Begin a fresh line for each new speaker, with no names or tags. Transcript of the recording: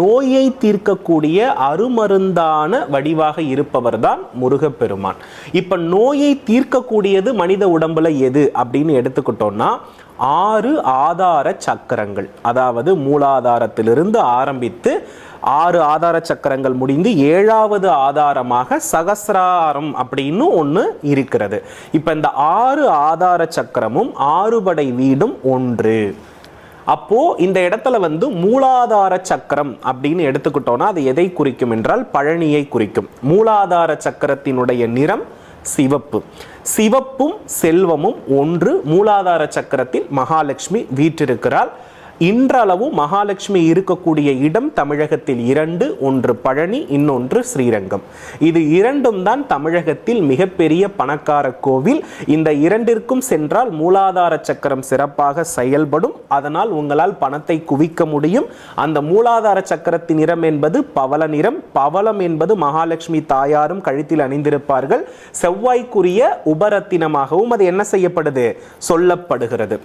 நோயை தீர்க்கக்கூடிய அருமருந்தான வடிவாக இருப்பவர் தான் முருகப்பெருமான். இப்ப நோயை தீர்க்கக்கூடியது மனித உடம்புல எது அப்படின்னு எடுத்துக்கிட்டோம்னா ஆறு ஆதார சக்கரங்கள். அதாவது மூலாதாரத்திலிருந்து ஆரம்பித்து ஆறு ஆதார சக்கரங்கள் முடிந்து ஏழாவது ஆதாரமாக சகசிராரம் அப்படின்னு ஒன்று இருக்கிறது. இப்போ இந்த ஆறு ஆதார சக்கரமும் ஆறுபடை வீடும் ஒன்று. அப்போ இந்த இடத்துல வந்து மூலாதார சக்கரம் அப்படின்னு எடுத்துக்கிட்டோம்னா அது எதை குறிக்கும் என்றால் பழனியை குறிக்கும். மூலாதார சக்கரத்தினுடைய நிறம் சிவப்பு. சிவப்பும் செல்வமும் ஒன்று மூலாதார சக்கரத்தில் மகாலட்சுமி வீற்றிருக்கிறாள். இன்றளவும் மகாலட்சுமி இருக்கக்கூடிய இடம் தமிழகத்தில் இரண்டு ஒன்று பழனி இன்னொன்று ஸ்ரீரங்கம். இது இரண்டும் தான் தமிழகத்தில் மிகப்பெரிய பணக்கார கோவில். இந்த இரண்டிற்கும் சென்றால் மூலாதார சக்கரம் சிறப்பாக செயல்படும். அதனால் உங்களால் பணத்தை குவிக்க முடியும். அந்த மூலாதார சக்கரத்தின் நிறம் என்பது பவள நிறம். பவளம் என்பது மகாலட்சுமி தாயாரும் கழுத்தில் அணிந்திருப்பார்கள். செவ்வாய்க்குரிய உபரத்தினமாகவும் அது என்ன செய்யப்படுது? சொல்லப்படுகிறது.